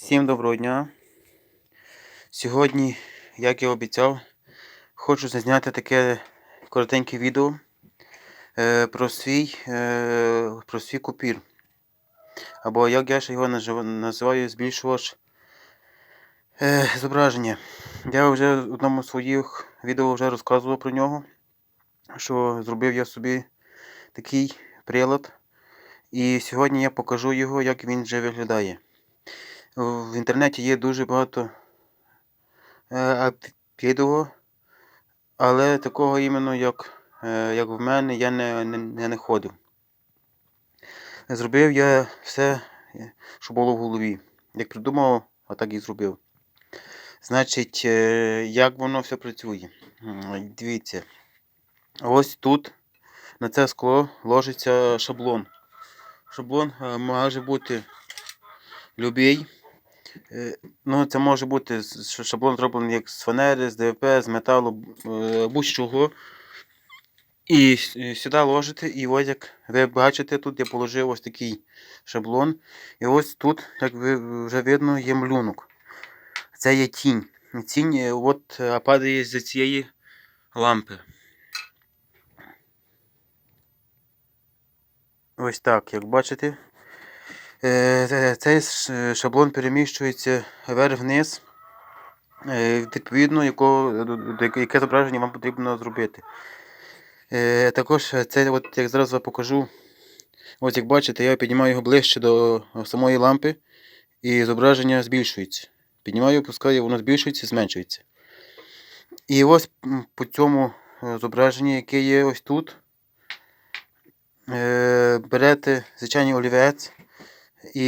Всім доброго дня. Сьогодні, як і обіцяв, хочу зазняти таке коротеньке відео е, про свій, е, про свій купір. Або як я ще його називаю збільшувач е, зображення. Я вже в одному з своїх відео вже розказував про нього, що зробив я собі такий прилад. І сьогодні я покажу його, як він вже виглядає. В інтернеті є дуже багато е, відео, але такого іменно, як, е, як в мене, я не, не, не знаходив. Зробив я все, що було в голові. Як придумав, а так і зробив. Значить, е, як воно все працює? Дивіться. Ось тут на це скло ложиться шаблон. Шаблон може бути любий. Е, Ну, це може бути шаблон зроблений як з фанери, з ДВП, з металу, е, будь-чого. І е, сюди ложите, і ось як ви бачите, тут я положив ось такий шаблон. І ось тут, як ви вже видно, є малюнок. Це є тінь. Тінь е, от падає з цієї лампи. Ось так, як бачите. Е, це- Цей шаблон переміщується вверх-вниз, е, відповідно, яке- зображення вам потрібно зробити. Е, Також це, от, як зараз вам покажу, ось як бачите, я піднімаю його ближче до самої лампи і зображення збільшується. Піднімаю, опускаю, воно збільшується, зменшується. І ось по цьому зображенні, яке є ось тут, берете звичайний олівець і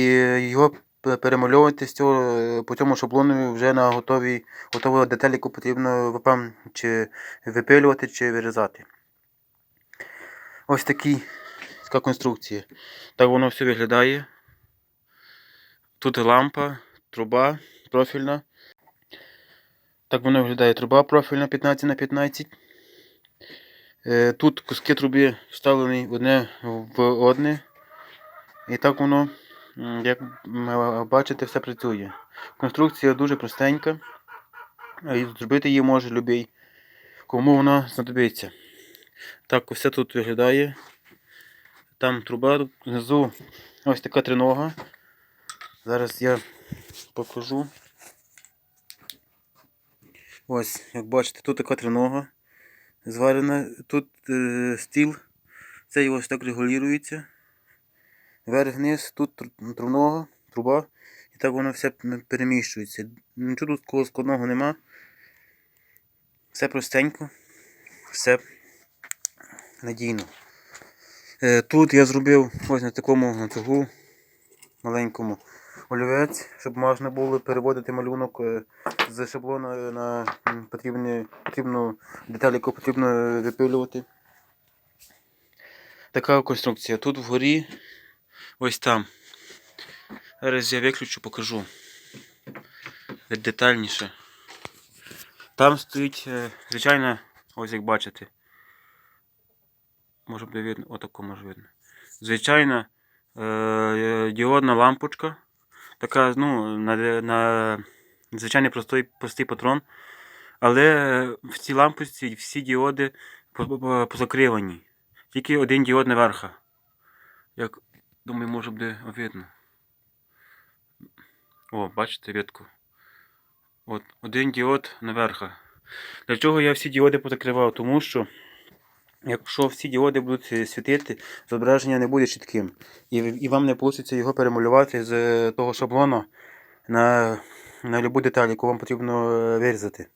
його пе- перемальовуєте з цього, е, по цьому шаблону вже на готовій, готову деталь, яку потрібно вам чи випилювати, чи вирізати. Ось такий, така конструкція. Так воно все виглядає. Тут лампа, труба профільна. Так воно виглядає труба профільна 15 на 15. Е, Тут куски труби вставлені одне в одне. І так воно, як бачите, все працює. Конструкція дуже простенька. І зробити її може будь-який, кому вона знадобиться. Так це тут виглядає. Там труба внизу ось така тринога. Зараз я покажу. Ось, як бачите, тут така тринога зварена. Тут е, стіл. Цей ось так регулюється. Вверх-вниз, тут тру- трунога, труба. І так воно все переміщується. Нічого тут такого складного нема. Все простенько, все надійно. Е, Тут я зробив ось на такому ланцюгу маленькому олівець, щоб можна було переводити малюнок е, з шаблону на потрібні, потрібну деталь, яку потрібно випилювати. Така конструкція. Тут вгорі, ось там. Зараз я виключу, покажу детальніше. Там стоїть, е, звичайно, ось як бачите. Може буде видно, отако може видно. Звичайна е, е, діодна лампочка. Така, ну, на, на звичайний простий, простий патрон. Але в цій лампочці всі діоди по- по- позакривані. Тільки один діод наверха. Як думаю, може буде видно. О, бачите видку. От, один діод наверха. Для чого я всі діоди позакривав? Тому що якщо всі діоди будуть е, світити, зображення не буде чітким. І, і вам не вийде його перемалювати з е, того шаблону на, на любу деталь, яку вам потрібно е, вирізати.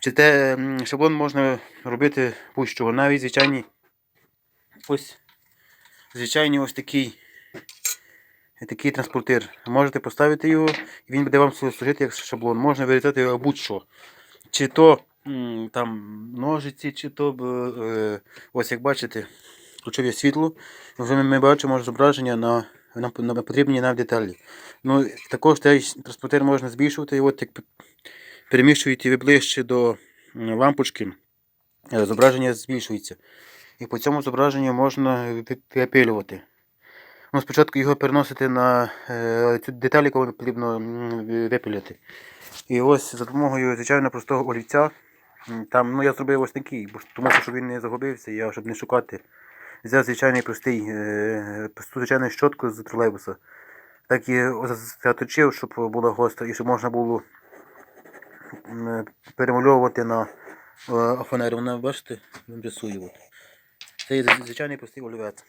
Чи те шаблон можна робити будь-що. Навіть звичайні ось звичайний ось такий, такий транспортир. Можете поставити його, і він буде вам служити як шаблон. Можна вирізати будь-що. Чи то там ножиці, чи то е, ось як бачите, включив я світло. Вже ми, бачимо зображення на, на, на потрібні нам деталі. Ну, також транспортир можна збільшувати. І от як переміщуєте ви ближче до лампочки, е, зображення збільшується. І по цьому зображенню можна випилювати. Ну, спочатку його переносити на е, цю деталь, яку потрібно випиляти. І ось за допомогою звичайно простого олівця. Там, ну, я зробив ось такий, тому що щоб він не загубився, я щоб не шукати. Взяв звичайний простий, е, просту звичайну щотку з тролейбуса. Так і заточив, щоб була гостра і щоб можна було перемальовувати на е, фанеру. Вона, бачите, рисує. Це звичайний простий олівець.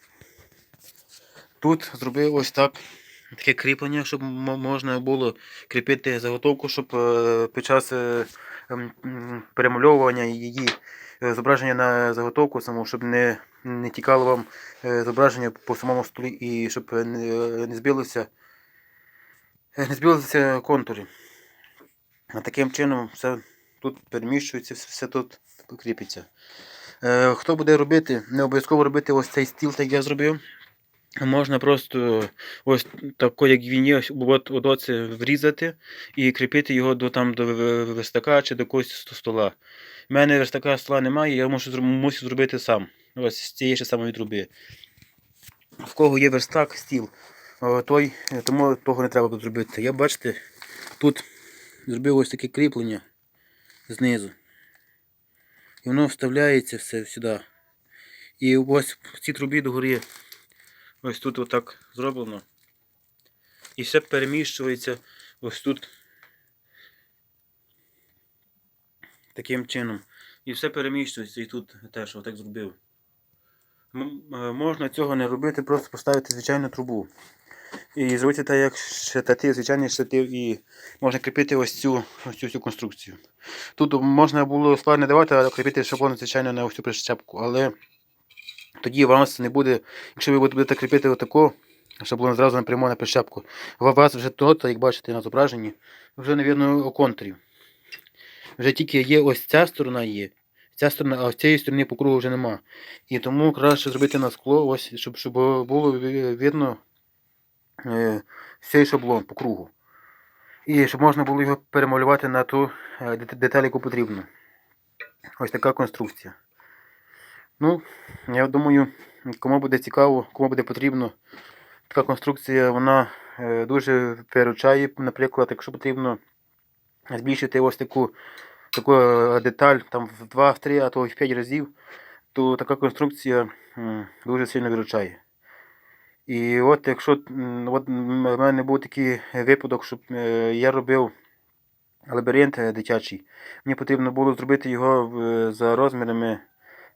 Тут зробив ось так таке кріплення, щоб можна було кріпити заготовку, щоб е, під час е, ем, перемальовування її е, зображення на заготовку саму, щоб не, не тікало вам зображення по самому столі і щоб не, е, не збилися контури. А таким чином все тут переміщується, все, тут кріпиться. Хто буде робити, не обов'язково робити ось цей стіл, так як я зробив. Можна просто ось тако, як він є, ось оце врізати і кріпити його до, там, до верстака чи до якогось сто- стола. У мене верстака стола немає, я зроб- мусив зробити сам. Ось з цієї ж самої труби. В кого є верстак, стіл, той, тому того не треба зробити. Я бачите, тут зробив ось таке кріплення знизу. І воно вставляється все сюди. І ось в цій трубі догорі ось тут отак зроблено. І все переміщується ось тут. Таким чином. І все переміщується і тут теж отак зробив. Е, Можна цього не робити, просто поставити звичайну трубу. І зробити так, як штатив, звичайний штатив, і можна кріпити ось цю, ось цю всю конструкцію. Тут можна було склад не давати, а кріпити шаблон, звичайно, на ось цю прищепку. Але тоді у вас не буде, якщо ви будете кріпити отако, шаблон зразу напряму на прищепку, у вас вже тут, як бачите на зображенні, вже не видно контурів. Вже тільки є ось ця сторона є. Ця сторона, а з цієї сторони по кругу вже нема. І тому краще зробити на скло, ось, щоб, щоб було видно е, цей шаблон по кругу. І щоб можна було його перемалювати на ту е, деталь, яку потрібно. Ось така конструкція. Ну, я думаю, кому буде цікаво, кому буде потрібно, така конструкція, вона е, дуже виручає. Наприклад, якщо потрібно збільшити ось таку, таку е, деталь там, в 2, в 3, а то в 5 разів, то така конструкція дуже сильно виручає. І от якщо от в мене був такий випадок, щоб е, я робив лабіринт дитячий, мені потрібно було зробити його за розмірами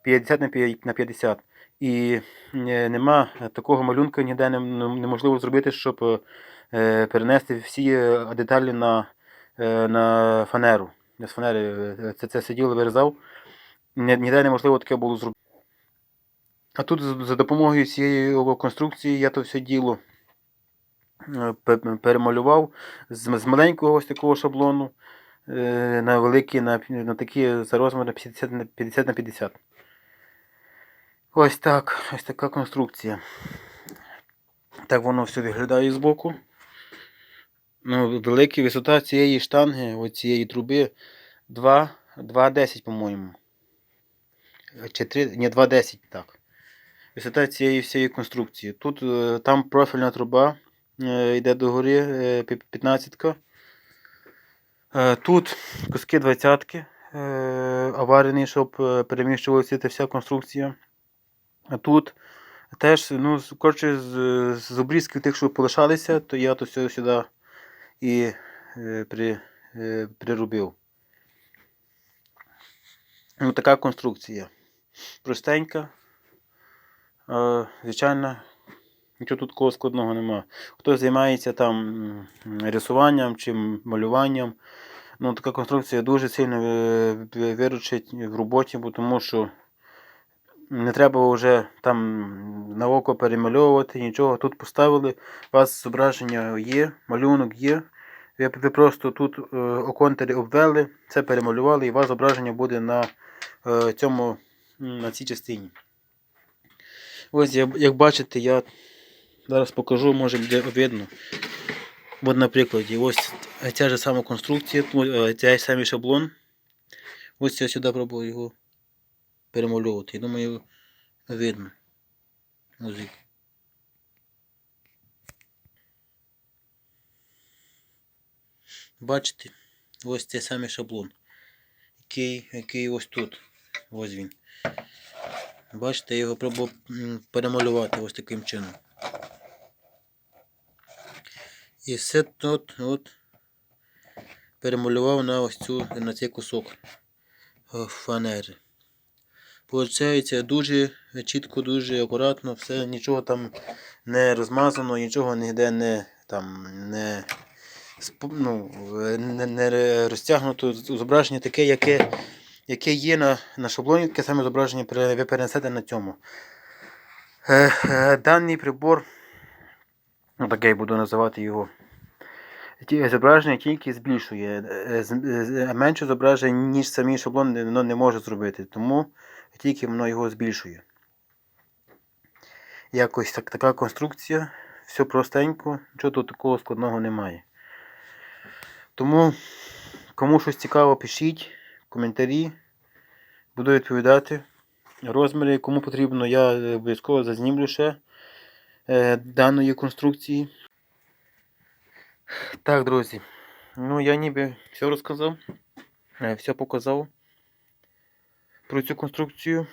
50 на 50. І е, нема такого малюнка ніде не- не- неможливо зробити, щоб е, перенести всі е, деталі на, на фанеру. З фанери це, це сиділо, вирізав. Ніде неможливо таке було зробити. А тут за- допомогою цієї конструкції я то все діло перемалював з, маленького ось такого шаблону на великий, на, на такі за розміром 50 на 50 на 50. Ось так, ось така конструкція. Так воно все виглядає збоку. Ну, велика висота цієї штанги, ось цієї труби 2, 2,10, по-моєму. Чи 3, ні, 2,10, так. Висота цієї всієї конструкції. Тут е, там профільна труба е, йде догори е, 15. Е, Тут куски 20 е, аварійні, щоб переміщувалася вся конструкція. А тут теж, ну, коротше, з, з обрізків тих, що полишалися, то я то все сюди і е, при, е, приробив. Ну, така конструкція. Простенька. Е, звичайно, нічого тут такого складного нема. Хто займається там рисуванням чи малюванням, ну, така конструкція дуже сильно е, виручить в роботі, бо тому що не треба вже там на око перемальовувати, нічого. Тут поставили, у вас зображення є, малюнок є. Ви, просто тут е, у контурі обвели, це перемалювали, і у вас зображення буде на е, цьому, на цій частині. Ось, як бачите, я зараз покажу, може буде видно. От на прикладі, ось ця ж сама конструкція, ну, е, цей самий шаблон. Ось я сюди пробую його перемальовувати. Я думаю, видно. Музик. Бачите, ось цей самий шаблон, який який ось тут. Ось він. Бачите, я його пробував перемалювати ось таким чином. І все тут от перемалював на ось цю на цей кусок е, фанери. Получається дуже чітко, дуже акуратно, все, нічого там не розмазано, нічого ніде не там не, ну, не, не розтягнуто. Зображення таке, яке, яке є на, на шаблоні, таке саме зображення ви перенесете на цьому. Е, е, даний прибор, ну так я буду називати його. Зображення тільки збільшує. Е, з- з- Менше зображень, ніж самий шаблон, воно не може зробити. Тому тільки воно його збільшує. Якось так, така конструкція. Все простенько, нічого тут такого складного немає. Тому, кому щось цікаво, пишіть коментарі. Буду відповідати. Розміри, кому потрібно, я е, обов'язково зазнімлю ще е, даної конструкції. Так, друзі. Ну, я ніби все розказав, е, все показав про цю конструкцію.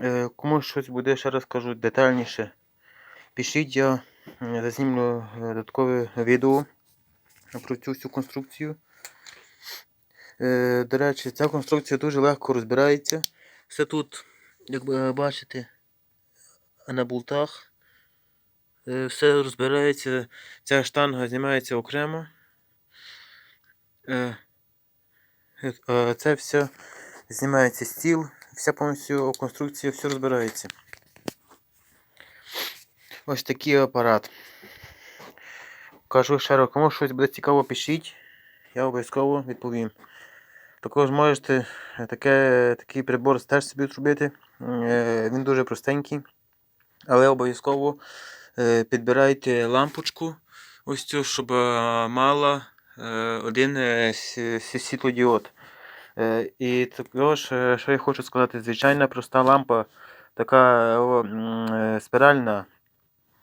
Е, Кому щось буде, ще раз кажу, детальніше. Пишіть, я е, зазнімлю додаткове відео про цю всю конструкцію. До речі, ця конструкція дуже легко розбирається. Все тут, як ви бачите, на болтах. Е, Все розбирається. Ця штанга знімається окремо. Е, е, Це все знімається стіл, вся повністю конструкція, все розбирається. Ось такий апарат. Кажу ще раз, кому щось буде цікаво, пишіть, я обов'язково відповім. Також можете таке, такий прибор теж собі зробити. Він дуже простенький, але обов'язково підбирайте лампочку, ось цю, щоб е, мала е, один е, світлодіод. Е, І також, е, що я хочу сказати, звичайна проста лампа, така е, спіральна,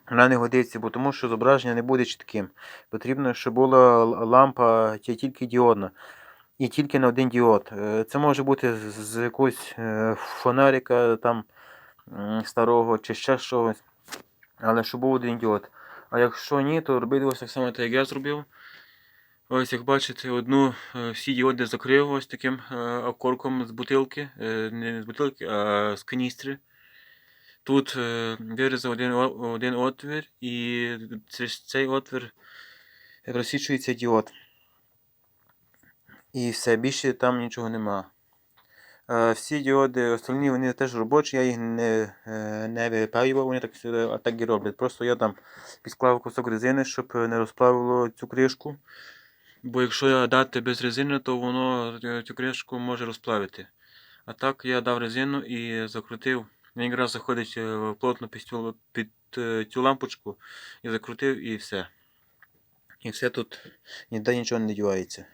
вона не годиться, бо тому що зображення не буде чітким. Потрібно, щоб була лампа тільки діодна. І тільки на один діод. Е, Це може бути з- якогось е, фонарика там старого чи ще щось. Але щоб був один діод. А якщо ні, то робити ось так само, як я зробив. Ось як бачите, одну е, всі діоди закрив ось таким е, окорком з бутилки, е, не з бутилки, а з каністри. Тут вирізав один, один отвір і через цей отвір розсвічується діод. І все, більше там нічого нема. Е, Всі діоди остальні вони теж робочі, я їх не, е, не випаював, вони так, так і роблять. Просто я там підклав кусок резини, щоб не розплавило цю кришку. Бо якщо я дати без резини, то воно е, цю кришку може розплавити. А так я дав резину і закрутив. Він якраз заходить плотно під цю, під цю лампочку і закрутив і все. І все тут ніде нічого не дівається.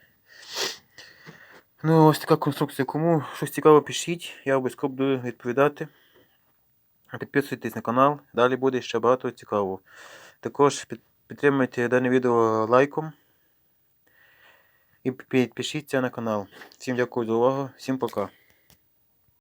Ну, ось така конструкція. Кому щось цікаво, пишіть, я обов'язково буду відповідати. Підписуйтесь на канал, далі буде ще багато цікавого. Також підтримайте дане відео лайком і підпишіться на канал. Всім дякую за увагу, всім пока.